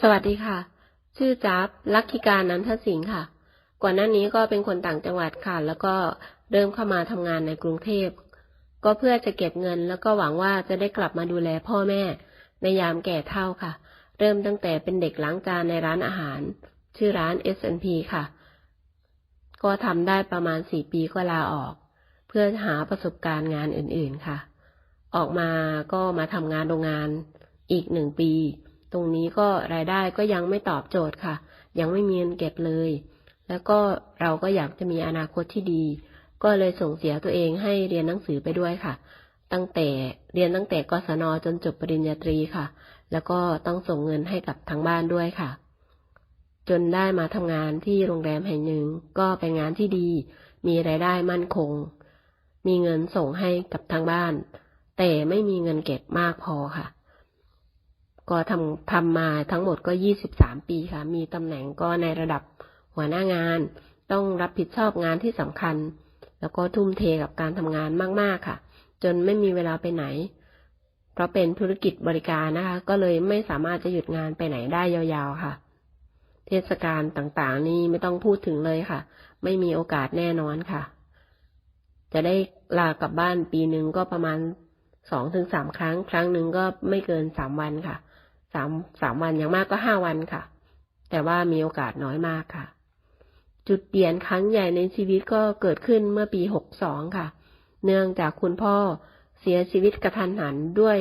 สวัสดีค่ะ ชื่อจับลักขิการนันทสิงห์ค่ะ ก่อนหน้านี้ก็เป็นคนต่างจังหวัดค่ะ แล้วก็เริ่มเข้ามาทำงานในกรุงเทพ ก็เพื่อจะเก็บเงิน แล้วก็หวังว่าจะได้กลับมาดูแลพ่อแม่ ในยามแก่เฒ่าค่ะ เริ่มตั้งแต่เป็นเด็กล้างจานในร้านอาหาร ชื่อร้าน S&P ค่ะ ก็ทำได้ประมาณสี่ปีก็ลาออก เพื่อหาประสบการณ์งานอื่นๆค่ะ ออกมาก็มาทำงานโรงงานอีกหนึ่งปี ตรงนี้ก็รายได้ก็ยังไม่ตอบโจทย์ค่ะ ยังไม่มีเงินเก็บเลย แล้วก็เราก็อยากจะมีอนาคตที่ดี ก็เลยส่งเสียตัวเองให้เรียนหนังสือไปด้วยค่ะ ตั้งแต่เรียนตั้งแต่กศนจนจบปริญญาตรีค่ะ แล้วก็ต้องส่งเงินให้กับทางบ้านด้วยค่ะ จนได้มาทำงานที่โรงแรมแห่งหนึ่ง ก็เป็นงานที่ดี มีรายได้มั่นคง มีเงินส่งให้กับทางบ้าน แต่ไม่มีเงินเก็บมากพอค่ะ ก็ทำทำมาทั้งหมดก็ยี่สิบสามปีค่ะ มีตำแหน่งก็ในระดับหัวหน้างาน ต้องรับผิดชอบงานที่สำคัญ แล้วก็ทุ่มเทกับการทำงานมาก ๆ ค่ะ จนไม่มีเวลาไปไหน เพราะเป็นธุรกิจบริการนะคะ ก็เลยไม่สามารถจะหยุดงานไปไหนได้ยาวๆ ค่ะ เทศกาลต่างๆ นี่ไม่ต้องพูดถึงเลยค่ะ ไม่มีโอกาสแน่นอนค่ะ จะได้ลากลับบ้านปีหนึ่งก็ประมาณสองถึงสามครั้ง ครั้งหนึ่งก็ไม่เกินสามวันค่ะ สามสามวันอย่างมากก็ห้าวันค่ะ แต่ว่ามีโอกาสน้อยมากค่ะ จุดเปลี่ยนครั้งใหญ่ในชีวิตก็เกิดขึ้นเมื่อปีหกสองค่ะ เนื่องจากคุณพ่อเสียชีวิตกระทันหันด้วย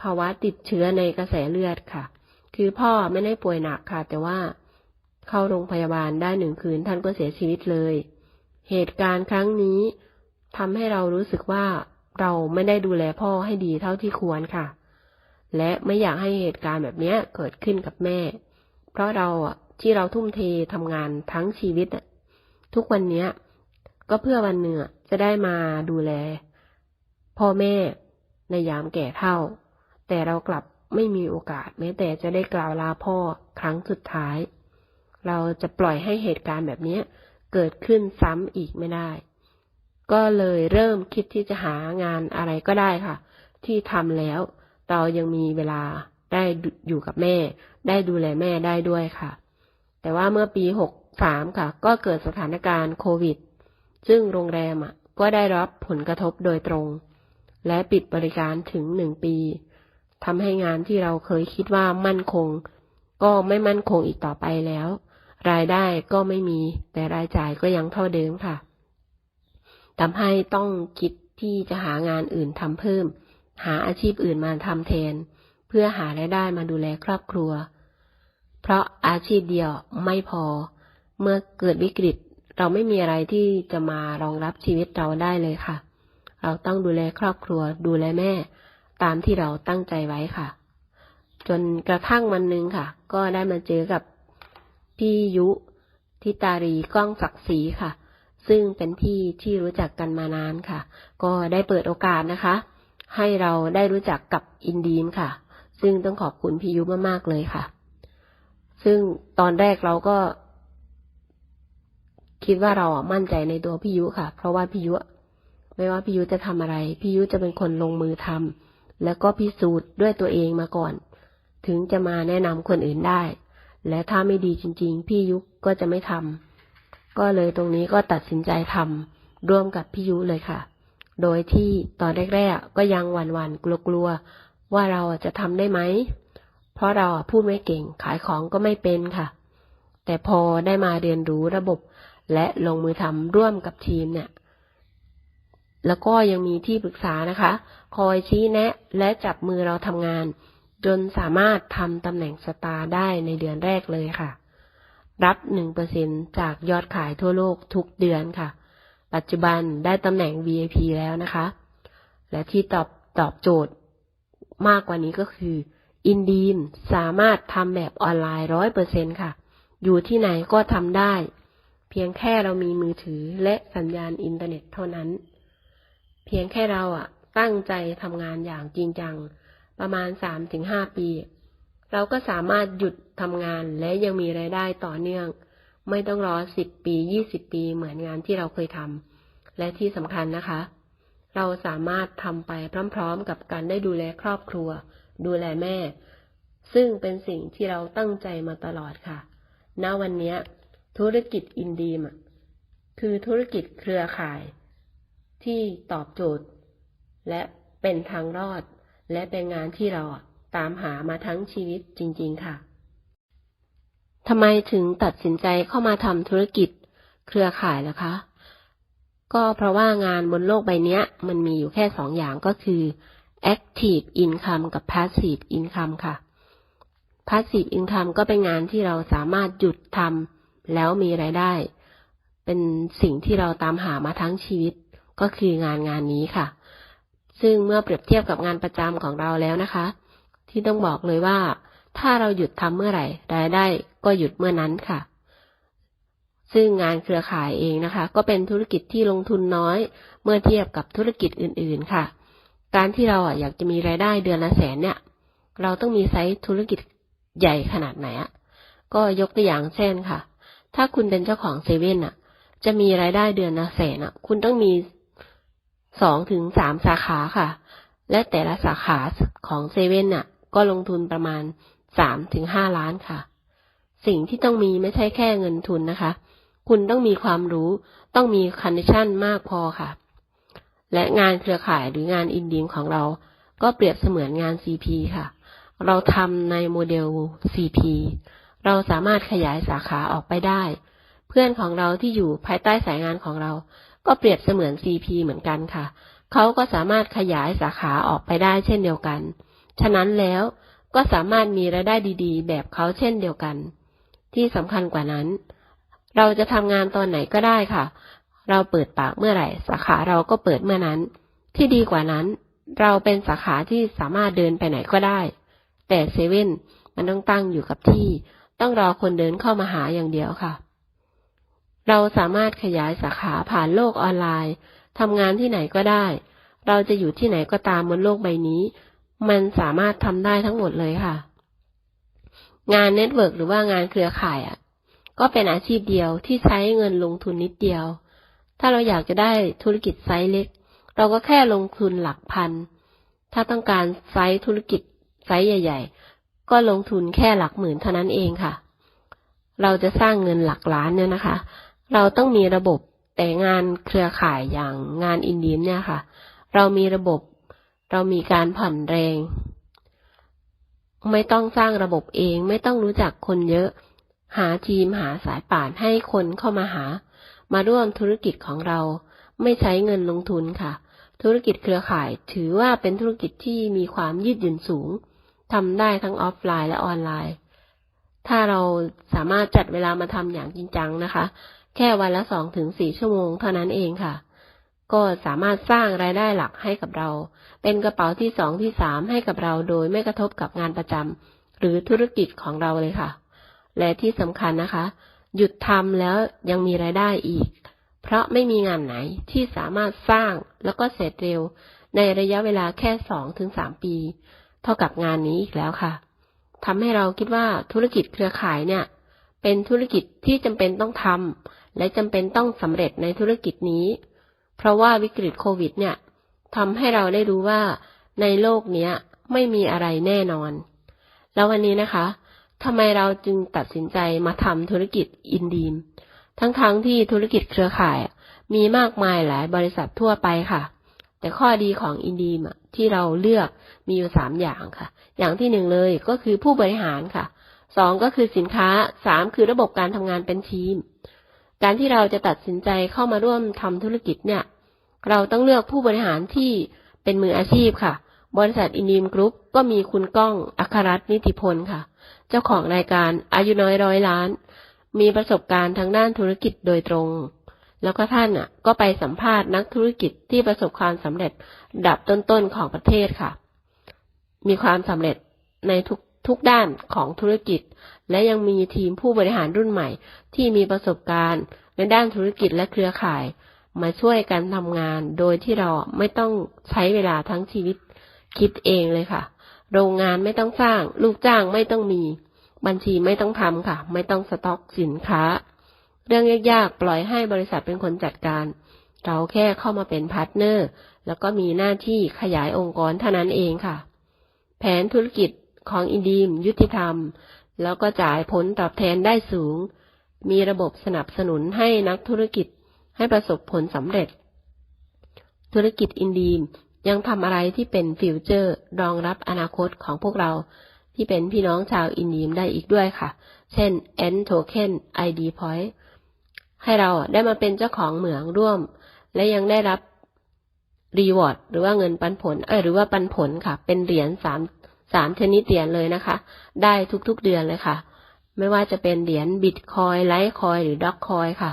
ภาวะติดเชื้อในกระแสเลือดค่ะ คือพ่อไม่ได้ป่วยหนักค่ะ แต่ว่าเข้าโรงพยาบาลได้หนึ่งคืนท่านก็เสียชีวิตเลย เหตุการณ์ครั้งนี้ทำให้เรารู้สึกว่าเราไม่ได้ดูแลพ่อให้ดีเท่าที่ควรค่ะ และไม่อยากให้เหตุการณ์แบบนี้เกิดขึ้นกับแม่ เพราะเราอะที่เราทุ่มเททำงานทั้งชีวิตทุกวันนี้ก็เพื่อวันหนึ่งอจะได้มาดูแล พ่อแม่ในยามแก่เฒ่า แต่เรากลับไม่มีโอกาสแม้แต่จะได้กล่าวลาพ่อครั้งสุดท้าย เราจะปล่อยให้เหตุการณ์แบบนี้เกิดขึ้นซ้ำอีกไม่ได้ ก็เลยเริ่มคิดที่จะหางานอะไรก็ได้ค่ะ ที่ทำแล้ว เรายังมีเวลาได้อยู่กับแม่ ได้ดูแลแม่ได้ด้วยค่ะ แต่ว่าเมื่อปีหกสามค่ะ ก็เกิดสถานการณ์โควิด ซึ่งโรงแรมอะ ก็ได้รับผลกระทบโดยตรง และปิดบริการถึงหนึ่งปีทำให้งานที่เราเคยคิดว่ามั่นคง ก็ไม่มั่นคงอีกต่อไปแล้ว รายได้ก็ไม่มี แต่รายจ่ายก็ยังเท่าเดิมค่ะทำให้ต้องคิดที่จะหางานอื่นทำเพิ่ม หาอาชีพอื่นมาทำแทน เพื่อหารายได้มาดูแลครอบครัว เพราะอาชีพเดียวไม่พอ เมื่อเกิดวิกฤต เราไม่มีอะไรที่จะมารองรับชีวิตเราได้เลยค่ะ เราต้องดูแลครอบครัว ดูแลแม่ ตามที่เราตั้งใจไว้ค่ะ จนกระทั่งวันหนึ่งค่ะ ก็ได้มาเจอกับพี่ยุทิตารีก้องศักดิ์ศรีค่ะ ซึ่งเป็นพี่ที่รู้จักกันมานานค่ะ ก็ได้เปิดโอกาสนะคะ ให้เราได้รู้จักกับอินดีมค่ะ ซึ่งต้องขอบคุณพี่ยุมากๆเลยค่ะ ซึ่งตอนแรกเราก็ คิดว่าเราอะมั่นใจในตัวพี่ยุค่ะ เพราะว่าพี่ยุไม่ว่าพี่ยุจะทำอะไร พี่ยุจะเป็นคนลงมือทำแล้วก็พิสูจน์ด้วยตัวเองมาก่อน ถึงจะมาแนะนำคนอื่นได้ และถ้าไม่ดีจริง ๆ พี่ยุก็จะไม่ทำก็เลยตรงนี้ก็ตัดสินใจทำร่วมกับพี่ยุเลยค่ะ โดยที่ตอนแรกๆก็ยังหวั่นๆกลัวๆว่าเราจะทำได้ไหม เพราะเราพูดไม่เก่งขายของก็ไม่เป็นค่ะ แต่พอได้มาเรียนรู้ระบบและลงมือทำร่วมกับทีมเนี่ย แล้วก็ยังมีที่ปรึกษานะคะ คอยชี้แนะ และจับมือเราทำงาน จนสามารถทำตำแหน่งสตาร์ได้ในเดือนแรกเลยค่ะ รับหนึ่งเปอร์เซ็นจากยอดขายทั่วโลกทุกเดือนค่ะ ปัจจุบันได้ตำแหน่ง VIP แล้วนะคะ และที่ตอบตอบโจทย์มากกว่านี้ก็คืออินดีมสามารถทำแบบออนไลน์ร้อยเปอร์เซ็นค่ะ อยู่ที่ไหนก็ทำได้ เพียงแค่เรามีมือถือและสัญญาณอินเทอร์เน็ตเท่านั้น เพียงแค่เราอะตั้งใจทำงานอย่างจริงจัง ประมาณสามถึงห้าปี เราก็สามารถหยุดทำงานและยังมีรายได้ต่อเนื่อง ไม่ต้องรอสิบปียี่สิบปีเหมือนงานที่เราเคยทำและที่สำคัญนะคะ เราสามารถทำไปพร้อมๆ กับการได้ดูแลครอบครัว ดูแลแม่ ซึ่งเป็นสิ่งที่เราตั้งใจมาตลอดค่ะ ณ วันนี้ธุรกิจอินดีมคือธุรกิจเครือข่าย ที่ตอบโจทย์ และเป็นทางรอด และเป็นงานที่เราตามหามาทั้งชีวิตจริง ๆ ค่ะ ทำไมถึงตัดสินใจเข้ามาทำธุรกิจเครือข่ายล่ะคะ ก็เพราะว่างานบนโลกใบนี้มันมีอยู่แค่สองอย่างก็คือ active income กับ passive income ค่ะ passive income ก็เป็นงานที่เราสามารถหยุดทำแล้วมีรายได้ เป็นสิ่งที่เราตามหามาทั้งชีวิตก็คืองานงานนี้ค่ะ ซึ่งเมื่อเปรียบเทียบกับงานประจำของเราแล้วนะคะ ที่ต้องบอกเลยว่า ถ้าเราหยุดทำเมื่อไหร่ รายได้ก็หยุดเมื่อนั้นค่ะ ซึ่งงานเครือข่ายเองนะคะ ก็เป็นธุรกิจที่ลงทุนน้อย เมื่อเทียบกับธุรกิจอื่น ๆ ค่ะ การที่เราอยากจะมีรายได้เดือนละแสนเนี่ย เราต้องมีไซส์ธุรกิจใหญ่ขนาดไหนอะก็ยกตัวอย่างเช่นค่ะ ถ้าคุณเป็นเจ้าของเซเว่นอะจะมีรายได้เดือนละแสนอะคุณต้องมีสองถึงสามสาขาค่ะ และแต่ละสาขาของเซเว่นอะก็ลงทุนประมาณ สามถึงห้าล้านค่ะ สิ่งที่ต้องมีไม่ใช่แค่เงินทุนนะคะ คุณต้องมีความรู้ ต้องมีคันดิชันมากพอค่ะ และงานเครือข่ายหรืองานอินดีมของเรา ก็เปรียบเสมือนงาน CP ค่ะ เราทำในโมเดล CP เราสามารถขยายสาขาออกไปได้ เพื่อนของเราที่อยู่ภายใต้สายงานของเรา ก็เปรียบเสมือน CP เหมือนกันค่ะ เขาก็สามารถขยายสาขาออกไปได้เช่นเดียวกัน ฉะนั้นแล้ว ก็สามารถมีรายได้ดีๆ แบบเขาเช่นเดียวกัน ที่สำคัญกว่านั้น เราจะทำงานตอนไหนก็ได้ค่ะ เราเปิดปากเมื่อไหร่ สาขาเราก็เปิดเมื่อนั้น ที่ดีกว่านั้น เราเป็นสาขาที่สามารถเดินไปไหนก็ได้ แต่เซเว่นมันต้องตั้งอยู่กับที่ ต้องรอคนเดินเข้ามาหาอย่างเดียวค่ะ เราสามารถขยายสาขาผ่านโลกออนไลน์ทำงานที่ไหนก็ได้ เราจะอยู่ที่ไหนก็ตามบนโลกใบนี้ มันสามารถทำได้ทั้งหมดเลยค่ะ งานเน็ตเวิร์กหรือว่างานเครือข่ายอะ ก็เป็นอาชีพเดียวที่ใช้เงินลงทุนนิดเดียว ถ้าเราอยากจะได้ธุรกิจไซส์เล็ก เราก็แค่ลงทุนหลักพัน ถ้าต้องการไซส์ธุรกิจไซส์ใหญ่ ๆ ก็ลงทุนแค่หลักหมื่นเท่านั้นเองค่ะ เราจะสร้างเงินหลักล้านเนี่ยนะคะ เราต้องมีระบบแต่งานเครือข่ายอย่างงานอินดีมเนี่ยค่ะ เรามีระบบ เรามีการผ่อนแรง ไม่ต้องสร้างระบบเอง ไม่ต้องรู้จักคนเยอะ หาทีมหาสายป่านให้คนเข้ามาหา มาร่วมธุรกิจของเรา ไม่ใช้เงินลงทุนค่ะ ธุรกิจเครือข่ายถือว่าเป็นธุรกิจที่มีความยืดหยุ่นสูงทำได้ทั้งออฟไลน์และออนไลน์ ถ้าเราสามารถจัดเวลามาทำอย่างจริงจังนะคะ แค่วันละสองถึงสี่ชั่วโมงเท่านั้นเองค่ะ ก็สามารถสร้างรายได้หลักให้กับเรา เป็นกระเป๋าที่สองที่สามให้กับเราโดยไม่กระทบกับงานประจำหรือธุรกิจของเราเลยค่ะ และที่สำคัญนะคะ หยุดทำแล้วยังมีรายได้อีก เพราะไม่มีงานไหนที่สามารถสร้างแล้วก็เสร็จเร็ว ในระยะเวลาแค่สองถึงสามปี เท่ากับงานนี้อีกแล้วค่ะทำให้เราคิดว่าธุรกิจเครือข่ายเนี่ย เป็นธุรกิจที่จำเป็นต้องทำและจำเป็นต้องสำเร็จในธุรกิจนี้ เพราะว่าวิกฤตโควิด เนี่ยทำให้เราได้รู้ว่าในโลกเนี้ยไม่มีอะไรแน่นอน แล้ววันนี้นะคะทำไมเราจึงตัดสินใจมาทำธุรกิจอินดีม ทั้งๆทที่ธุรกิจเครือข่าย มีมากมายหลายบริษัททั่วไปค่ะ แต่ข้อดีของอินดีมที่เราเลือกมีอยู่สามอย่างค่ะ อย่างที่หนึ่งเลยก็คือผู้บริหารค่ะสองก็คือสินค้าสามคือระบบการทำงานเป็นทีม การที่เราจะตัดสินใจเข้ามาร่วมทำธุรกิจเนี่ย เราต้องเลือกผู้บริหารที่เป็นมืออาชีพค่ะ บริษัทอินดีมกรุ๊ปก็มีคุณก้องอัครรัตน์นิติพลค่ะ เจ้าของรายการอายุน้อยร้อยล้าน มีประสบการณ์ทางด้านธุรกิจโดยตรง แล้วก็ท่านอะ ก็ไปสัมภาษณ์นักธุรกิจที่ประสบความสำเร็จดับต้นๆของประเทศค่ะ มีความสำเร็จในทุกทุกด้านของธุรกิจ และยังมีทีมผู้บริหารรุ่นใหม่ ที่มีประสบการณ์ ในด้านธุรกิจและเครือข่าย มาช่วยกันทำงาน โดยที่เราไม่ต้องใช้เวลาทั้งชีวิตคิดเองเลยค่ะ โรงงานไม่ต้องสร้าง ลูกจ้างไม่ต้องมี บัญชีไม่ต้องทำค่ะ ไม่ต้องสต็อกสินค้า เรื่องยากๆ ปล่อยให้บริษัทเป็นคนจัดการ เราแค่เข้ามาเป็นพาร์ทเนอร์ แล้วก็มีหน้าที่ขยายองค์กรเท่านั้นเองค่ะ แผนธุรกิจของอินดีมยุติธรรม แล้วก็จ่ายผลตอบแทนได้สูง มีระบบสนับสนุนให้นักธุรกิจให้ประสบผลสำเร็จ ธุรกิจอินดีมยังทำอะไรที่เป็นฟิวเจอร์รองรับอนาคตของพวกเราที่เป็นพี่น้องชาวอินดีมได้อีกด้วยค่ะ เช่น N Token ID Point ให้เราได้มาเป็นเจ้าของเหมืองร่วม และยังได้รับรีวอร์ดหรือว่าเงินปันผลเออหรือว่าปันผลค่ะ เป็นเหรียญสาม สามชนิดเหรียญเลยนะคะ ได้ทุกๆเดือนเลยค่ะ ไม่ว่าจะเป็นเหรียญบิตคอยไลท์คอยหรือด็อกคอยค่ะ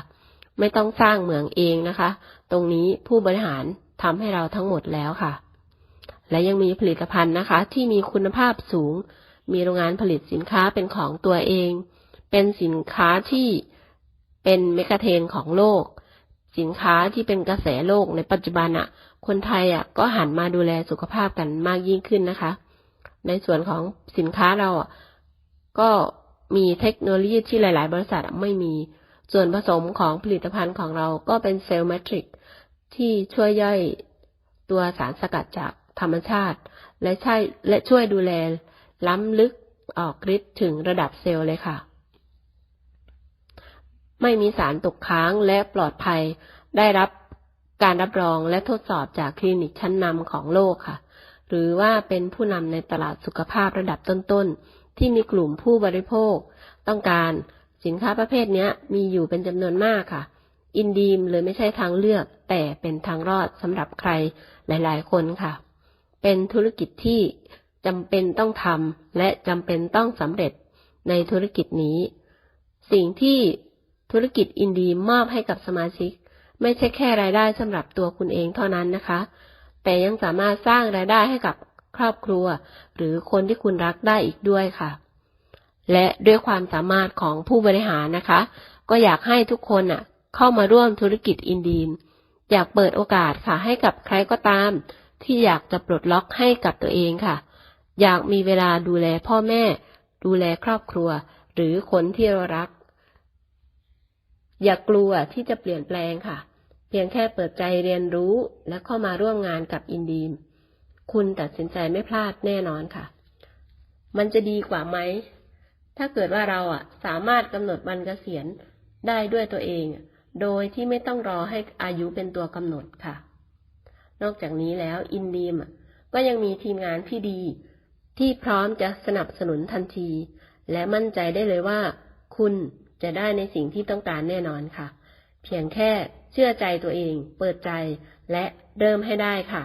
ไม่ต้องสร้างเหมืองเองนะคะ ตรงนี้ผู้บริหารทำให้เราทั้งหมดแล้วค่ะ และยังมีผลิตภัณฑ์นะคะ ที่มีคุณภาพสูง มีโรงงานผลิตสินค้าเป็นของตัวเอง เป็นสินค้าที่เป็นเมกะเทนของโลก สินค้าที่เป็นกระแสโลกในปัจจุบันอะคนไทยอะก็หันมาดูแลสุขภาพกันมากยิ่งขึ้นนะคะ ในส่วนของสินค้าเราอะก็มีเทคโนโลยีที่หลาย ๆ บริษัทไม่มี ส่วนผสมของผลิตภัณฑ์ของเราก็เป็นเซลล์แมทริกที่ช่วยย่อยตัวสารสกัดจากธรรมชาติ และใช่และช่วยดูแลล้ำลึกออกฤทธิ์ถึงระดับเซลล์เลยค่ะ ไม่มีสารตกค้างและปลอดภัยได้รับการรับรองและทดสอบจากคลินิกชั้นนำของโลกค่ะ หรือว่าเป็นผู้นำในตลาดสุขภาพระดับต้นๆ ที่มีกลุ่มผู้บริโภค ต้องการสินค้าประเภทนี้มีอยู่เป็นจำนวนมากค่ะ อินดีมเลยไม่ใช่ทางเลือก แต่เป็นทางรอดสำหรับใครหลาย ๆ คนค่ะ เป็นธุรกิจที่จำเป็นต้องทำและจำเป็นต้องสำเร็จในธุรกิจนี้ สิ่งที่ธุรกิจอินดีมอบให้กับสมาชิก ไม่ใช่แค่รายได้สำหรับตัวคุณเองเท่านั้นนะคะ แต่ยังสามารถสร้างรายได้ให้กับครอบครัว หรือคนที่คุณรักได้อีกด้วยค่ะ และด้วยความสามารถของผู้บริหารนะคะ ก็อยากให้ทุกคนน่ะ เข้ามาร่วมธุรกิจอินดีม อยากเปิดโอกาสค่ะ ให้กับใครก็ตาม ที่อยากจะปลดล็อกให้กับตัวเองค่ะ อยากมีเวลาดูแลพ่อแม่ ดูแลครอบครัว หรือคนที่เรารัก อย่ากลัวที่จะเปลี่ยนแปลงค่ะ พียงแค่เปิดใจเรียนรู้และเข้ามาร่วมงานกับอินดีม คุณตัดสินใจไม่พลาดแน่นอนค่ะ มันจะดีกว่าไหม ถ้าเกิดว่าเราอะ สามารถกำหนดวันเกษียณได้ด้วยตัวเอง โดยที่ไม่ต้องรอให้อายุเป็นตัวกำหนดค่ะ นอกจากนี้แล้วอินดีมก็ยังมีทีมงานที่ดี ที่พร้อมจะสนับสนุนทันที และมั่นใจได้เลยว่า คุณจะได้ในสิ่งที่ต้องการแน่นอนค่ะ เพียงแค่ เชื่อใจตัวเอง เปิดใจ และเริ่มให้ได้ค่ะ